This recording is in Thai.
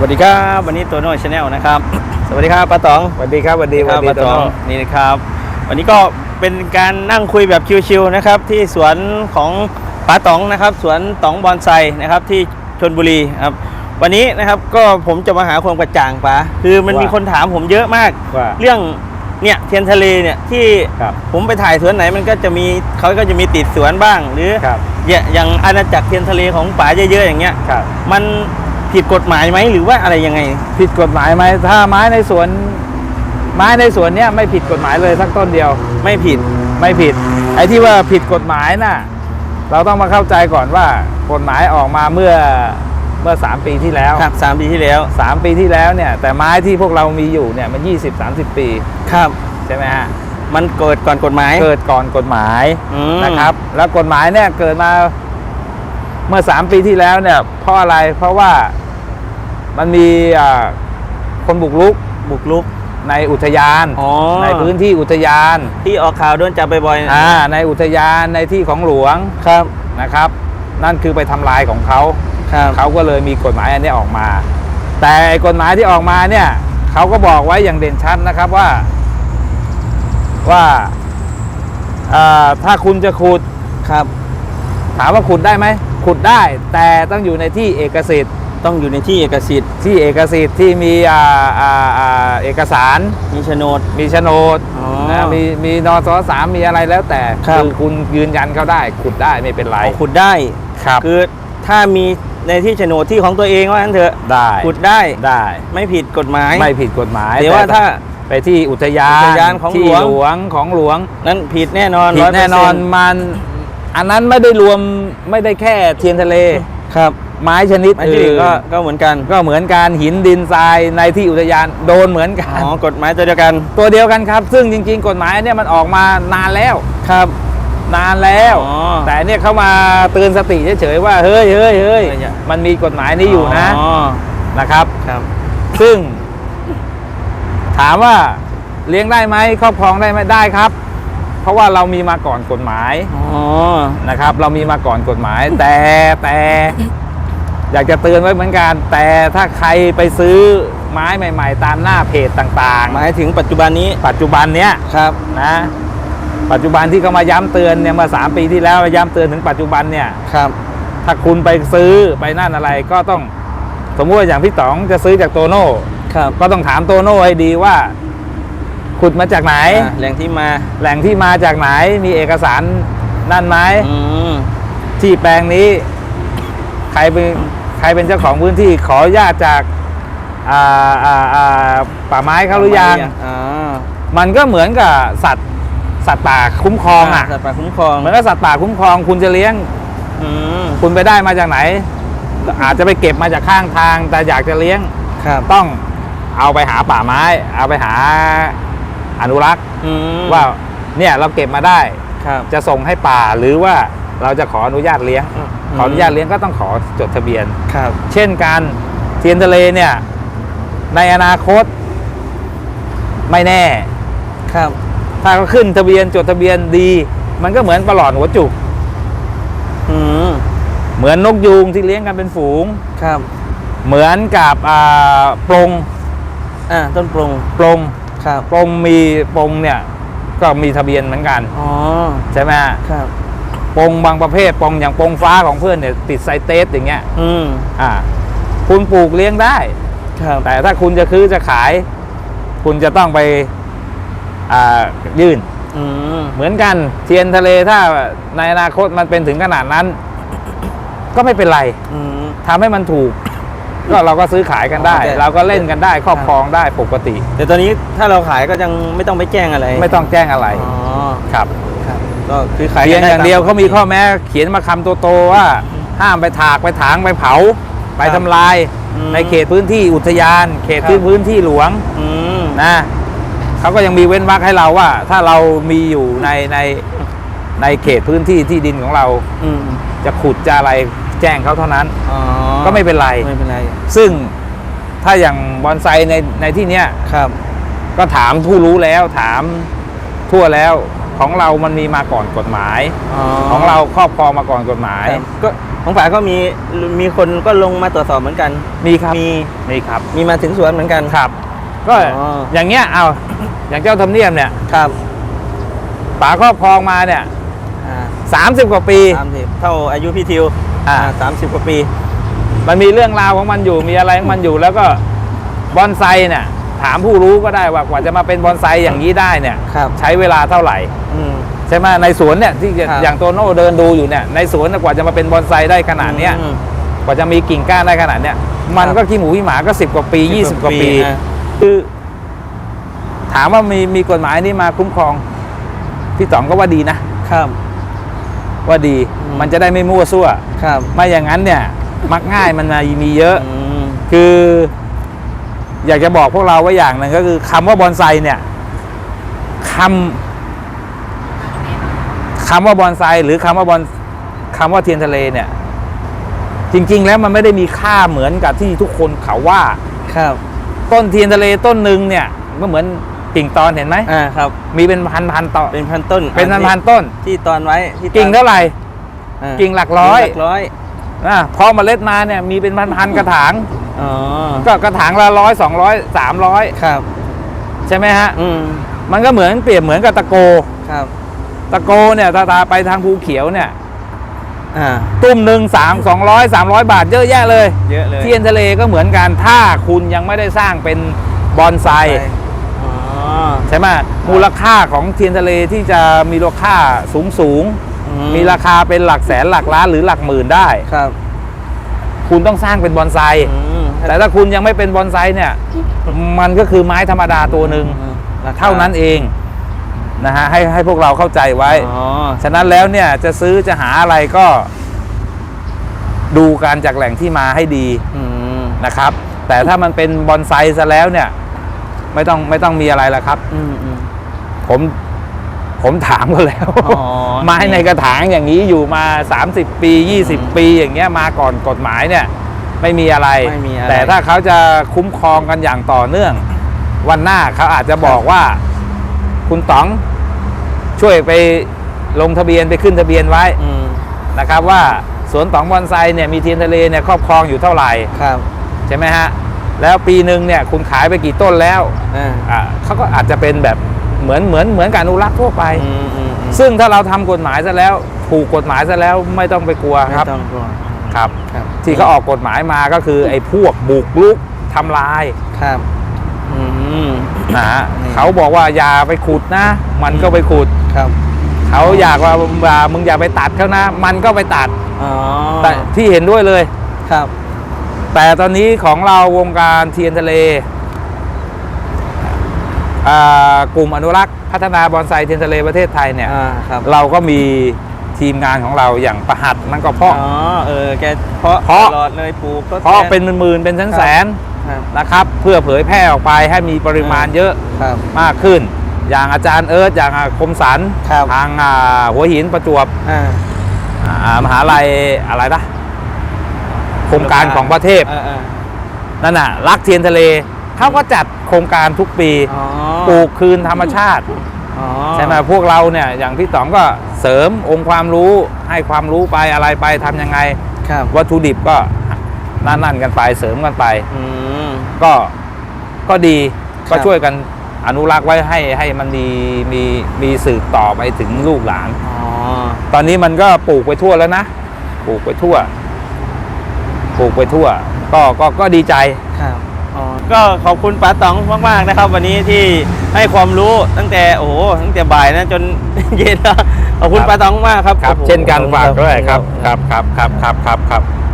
วัสดีครับ วันนี้ตัวน้อยชาแนลนะครับ สวัสดีครับป้าต๋องสวัสดีครับสวัสดีสวัสดีป้าตัวต๋องน้องนี่นะครับ วันนี้ก็เป็นการนั่งคุยแบบชิวๆนะครับ ที่สวนของป้าต๋องนะครับ สวนต๋องบอนไซนะครับที่ชนบุรีครับวันนี้นะครับก็ผมจะมาหาความกระจ่างป้าคือมันมีคนถามผมเยอะมากว่าเรื่องเนี่ยเทียนทะเลเนี่ยที่ครับผมไปถ่ายสวนไหนมันก็จะมีเขาก็จะมีติดสวนบ้างหรือครับเนี่ยอย่างอาณาจักรเทียนทะเลของป๋าเยอะๆอย่างเงี้ยครับมัน ผิดกฎหมายไหมหรือว่าอะไรยังไง ผิดกฎหมายไหมถ้าไม้ในสวน ไม้ในสวนเนี้ยไม่ผิดกฎหมายเลยสักต้นเดียว ไม่ผิดไม่ผิด ไอ้ที่ว่าผิดกฎหมายน่ะ เราต้องมาเข้าใจก่อนว่ากฎหมายออกมาเมื่อเมื่อ 3 ปีที่แล้วครับสามปีที่แล้ว 3 ปีที่แล้วเนี่ย แต่ไม้ที่พวกเรามีอยู่เนี่ยมัน 20-30 ปีครับใช่ไหมฮะมันเกิดก่อนกฎหมายเกิดก่อนกฎหมายอืมนะครับ แล้วกฎหมายเนี่ยเกิดมา เมื่อ 3 ปีที่แล้วเนี่ยเพราะอะไรเพราะว่ามันมีอ่าคนบุกรุกบุกลุกในอุทยานอ๋อในพื้นที่อุทยาน ที่ออกข่าวโดนจับบ่อยๆอ่าในอุทยานในที่ของหลวงครับนะครับ นั่นคือไปทำลายของเขาครับเขาก็เลยมีกฎหมายอันนี้ออกมา แต่ไอ้กฎหมายที่ออกมาเนี่ยเขาก็บอกไว้อย่างเด่นชัดนะครับว่า ว่าอ่าถ้าคุณจะขุดครับ ถามว่าขุดได้ไหม ขุดได้แต่ต้องอยู่ในที่เอกสิทธิ์ต้องอยู่ในที่เอกสิทธิ์ที่เอกสิทธิ์ที่มีอ่าอ่าอ่าเอกสารมีโฉนด มีโฉนดอ๋อนะมีมีนสสามมีอะไรแล้วแต่ครับอคุณยืนยันเขาได้ขุดได้ไม่เป็นไรเอาขุดได้ ครับคือถ้ามีในที่โฉนดที่ของตัวเองว่างั้นเถอะได้ขุดได้ได้ไม่ผิดกฎหมายไม่ผิดกฎหมายแต่ว่าถ้า ไปที่อุทยานอุทยานของที่หลวง หลวงของหลวง นั้นผิดแน่นอนผิดแน่นอน100%มัน อันนั้นไม่ได้รวมไม่ได้แค่เทียนทะเล ครับ ไม้ชนิดไม้ที่อื่อื่นนก็ก็เหมือนกัน ก็เหมือนการหินดินทรายในที่อุทยานโดนเหมือนกัน อ๋อกฎหมายตัวเดียวกัน ตัวเดียวกันครับ ซึ่งจริง ๆ กฎหมายเนี่ยมันออกมานานแล้วครับ นานแล้ว อ๋อแต่เนี่ยเขามาเตือนสติเฉยๆว่าเฮ้ยเฮ้ยเฮ้ยเฮ้ยอย่ามันมีกฎหมายนี้อยู่นะอ๋อนะครับ ครับ ซึ่ง ถามว่าเลี้ยงได้ไหมครอบครองได้ไหมได้ครับ เพราะว่าเรามีมาก่อนกฎหมายอ๋อนะครับ เรามีมาก่อนกฎหมาย แต่แต่อยากจะเตือนไว้เหมือนกัน แต่ถ้าใครไปซื้อไม้ใหม่ ๆ ตามหน้าเพจต่างหมายถึงปัจจุบันนี้ๆปัจจุบันเนี้ยครับนะ ปัจจุบันที่เขามาย้ำเตือนเนี่ยเมื่อสามปีที่แล้วย้ำเตือนถึงปัจจุบันเนี่ยครับ ถ้าคุณไปซื้อไปนั่นอะไรก็ต้องสมมติว่าอย่างพี่ต๋องจะซื้อจากโตโน่ครับก็ต้องถามโตโน่ให้ดีว่า ขุดมาจากไหน อ่าแหล่งที่มาแหล่งที่มาจากไหนมีเอกสารนั่นไหมอืมที่แปลงนี้ ใครเป็นใครเป็นเจ้าของพื้นที่ขออนุญาตจากอ่าอ่าอ่าป่าไม้เขาหรือยังอ่ามันก็เหมือนกับสัตว์สัตว์ป่าคุ้มครองอะสัตว์ป่าคุ้มครองเหมือนกับสัตว์ป่าคุ้มครอง คุณจะเลี้ยง อืมคุณไปได้มาจากไหน อาจจะไปเก็บมาจากข้างทาง แต่อยากจะเลี้ยง ครับ ต้องเอาไปหาป่าไม้ เอาไปหา อนุรักษ์อืมว่าเนี่ยเราเก็บมาได้ ครับ จะส่งให้ป่าหรือว่าเราจะขออนุญาตเลี้ยงอืมขออนุญาตเลี้ยงก็ต้องขอจดทะเบียน ครับ เช่นการเทียนทะเลเนี่ย ในอนาคต ไม่แน่ ครับ ถ้าเขาขึ้นทะเบียนจดทะเบียนดี มันก็เหมือนปลาหลอดหัวจุก อืม เหมือนนกยูงที่เลี้ยงกันเป็นฝูง ครับ เหมือนกับอ่าปรงอ่าต้นปรงปรง ครับปรงมีปรงเนี่ยก็มีทะเบียนเหมือนกันอ๋อใช่ไหมฮะครับปรงบางประเภทปรงอย่างปรงฟ้าของเพื่อนเนี่ยติดไซเตสอย่างเงี้ย อืมอ่า คุณปลูกเลี้ยงได้ ครับแต่ถ้าคุณจะซื้อจะขาย คุณจะต้องไปอ่ายื่น อืมเหมือนกันเทียนทะเลถ้าในอนาคตมันเป็นถึงขนาดนั้น ก็ไม่เป็นไรอืมทำให้มันถูก ก็เราก็ซื้อขายกันได้โอเคเราก็เล่นกันได้ครอบครองได้ปกติ แต่ตอนนี้ถ้าเราขายก็ยังไม่ต้องไปแจ้งอะไรไม่ต้องแจ้งอะไรอ๋อครับครับก็คือขายเพียงกันอย่างเดียวตเขามีข้อแม้เขียนมาคำโตๆว่า ห้ามไปถากไปถางไปเผา ไปทำลายอืมในเขตพื้นที่อุทยาน เขตครับที่พื้นที่หลวงอืมนะเขาก็ยังมีเว้นวรรคให้เราว่า ถ้าเรามีอยู่ในในในเขตพื้นที่ที่ดินของเรา อืม จะขุดจะอะไร แจ้งเขาเท่านั้น อ๋อก็ไม่เป็นไร ไม่เป็นไรซึ่งถ้าอย่างบอนไซในในที่เนี้ยครับก็ถามผู้รู้แล้วถามทั่วแล้วของเรามันมีมาก่อนกฎหมาย ของเราครอบครองมาก่อนกฎหมายครับก็ของป่าก็มีมีคนก็ลงมาตรวจสอบเหมือนกัน มีครับมีมีครับ มีมาถึงสวนเหมือนกันครับ ก็อ๋ออย่างเงี้ยเอาอย่างเจ้าทำเนียมเนี่ยครับป๋าครอบครองมาเนี่ยอ่าสามสิบกว่าปีสามสิบเท่าอายุพี่ทิว อ่า สามสิบกว่าปี มันมีเรื่องราวของมันอยู่มีอะไรของมันอยู่แล้วก็บอนไซเนี่ยถามผู้รู้ก็ได้ว่ากว่าจะมาเป็นบอนไซอย่างนี้ได้เนี่ย ครับใช้เวลาเท่าไหร่ อืม ใช่ไหมในสวนเนี่ยที่ครับ อย่างโตโน่เดินดูอยู่เนี่ยในสวนน่ะกว่าจะมาเป็นบอนไซได้ขนาดเนี้ย อืม กว่าจะมีกิ่งก้านได้ขนาดเนี้ยมันครับก็ขี้หมูขี้หมาก็สิบกว่าปียี่สิบ10กว่าปีอะคือ ถามว่ามีมีกฎหมายนี้มาคุ้มครอง พี่ต๋องก็ว่าดีนะ ครับ ว่าดีอืมมันจะได้ไม่มั่วซั่วครับไม่อย่างนั้นเนี่ย มักง่ายมันมามีเยอะอืมคือ อยากจะบอกพวกเราว่าอย่างหนึ่งก็คือคำว่าบอนไซเนี่ยคำคำว่าบอนไซหรือคำว่าบอนคำว่าเทียนทะเลเนี่ย จริง ๆ แล้วมันไม่ได้มีค่าเหมือนกับที่ทุกคนเขาว่า ครับ ต้นเทียนทะเลต้นหนึ่งเนี่ย ก็เหมือน กิ่งตอนเห็นไหมอ่าครับ มีเป็นพันพันๆต่อเป็นพันต้นเป็นพันพันๆต้น ที่ตอนไว้ที่ตอนกิ่งเท่าไหร่อ่ากิ่งหลักร้อยกิ่งหลักร้อยนะพอเมล็ดมาเนี่ยมีเป็นพันพันๆกระถางอ๋อก็กระถางละร้อยสองร้อยสามร้อยครับ ใช่ไหมฮะอืมมันก็เหมือนเปรียบเหมือนกับตะโกครับ ตะโกเนี่ยถ้าตาไปทางภูเขียวเนี่ยอ่าตุ้มหนึ่งสามสองร้อยสามร้อยบาทเยอะแยะเลยเยอะเลยเทียนทะเลก็เหมือนกันถ้าคุณยังไม่ได้สร้างเป็นบอนไซอ๋อ ใช่ไหมมูลค่าของเทียนทะเลที่จะมีมูลค่าสูงสูงๆอืมีราคาเป็นหลักแสนหลักล้านหรือหลักหมื่นได้ครับ คุณต้องสร้างเป็นบอนไซอืมแต่ถ้าคุณยังไม่เป็นบอนไซเนี่ย มันก็คือไม้ธรรมดาตัวหนึ่งอืมรคเท่านั้นเองนะฮะให้ให้พวกเราเข้าใจไว้อ๋อฉะนั้นแล้วเนี่ยจะซื้อจะหาอะไรก็ ดูการจากแหล่งที่มาให้ดีอืมนะครับ แต่ถ้ามันเป็นบอนไซซะแล้วเนี่ย ไม่ต้องไม่ต้องมีอะไรละครับ อืมอืม ผมผมถามก็แล้ว อ๋อ ไม้ในกระถางอย่างนี้อยู่มา 30 ปี 20 ปีอย่างเงี้ยมาก่อนกฎหมายเนี่ย ไม่มีอะไร ไม่มีอะไรแต่ถ้าเขาจะคุ้มครองกันอย่างต่อเนื่อง วันหน้าเขาอาจจะบอกว่า คุณต๋องช่วยไปลงทะเบียนไปขึ้นทะเบียนไว้อืมนะครับ ว่าสวนต๋องบอนไซเนี่ยมีเทียนทะเลเนี่ยครอบครองอยู่เท่าไหร่ ครับ ใช่ไหมฮะ แล้วปีหนึ่งเนี่ยคุณขายไปกี่ต้นแล้วอ่าอ่าเขาก็อาจจะเป็นแบบเหมือนเหมือนเหมือนการอนุรักษ์ทั่วไปอืมอืมอืมซึ่งถ้าเราทำกฎหมายซะแล้วถูกกฎหมายซะแล้วไม่ต้องไปกลัวครับไม่ต้องกลัวครับครับที่เขาออกกฎหมายมาก็คือไอ้พวกบุกรุกทำลายครับอืมนะฮะนี่เขาบอกว่าอย่าไปขุดนะ มันก็ไปขุดครับเขาอยากว่าว่ามึงอย่าไปตัดเขานะ มันก็ไปตัดอ๋อแต่ที่เห็นด้วยเลยครับ แต่ตอนนี้ของเราวงการเทียนทะเลอ่ากลุ่มอนุรักษ์พัฒนาบอนไซเทียนทะเลประเทศไทยเนี่ยอ่าครับเราก็มีทีมงานของเราอย่างประหัดมันก็เพาะอ๋อเออแกเพาะเพาะตลอดเลยปลูกทดเพาะแทเป็นหมื่นๆเป็นแสนครับๆนะครับ เพื่อเผยแพร่ออกไปให้มีปริมาณเยอะครับมากขึ้น อย่างอาจารย์เอิร์ธอย่างอ่าคมสันครับทางอ่าหัวหินประจวบอ่าอ่ามหาลัยอะไรนะ โครงการของประเทศเออเออนั่นน่ะรักเทียนทะเลเขาก็จัดโครงการทุกปีอ๋อปลูกคืนธรรมชาติอ๋อใช่ไหมพวกเราเนี่ยอย่างพี่ต๋องก็เสริมองค์ความรู้ให้ความรู้ไปอะไรไปทำยังไงครับวัตถุดิบก็นั่นนั่นๆกันไปเสริมกันไปอืมก็ก็ดีครัก็บช่วยกันอนุรักษ์ไว้ให้ให้มันมีมีมีสืบต่อไปถึงลูกหลานอ๋อตอนนี้มันก็ปลูกไปทั่วแล้วนะ ปลูกไปทั่ว ปลูกไปทั่ว ก็ก็ก็ดีใจครับอ๋อก็ขอบคุณป๋าต๋องมากๆนะครับ วันนี้ที่ให้ความรู้ตั้งแต่โอ้โหตั้งแต่บ่ายนะจน เย็นแล้วขอบคุณครับป๋าต๋องมากครับครับ โอ้โหเช่นกันขอบคุณฝากด้วยครับครับครับครับครับครับครับครับ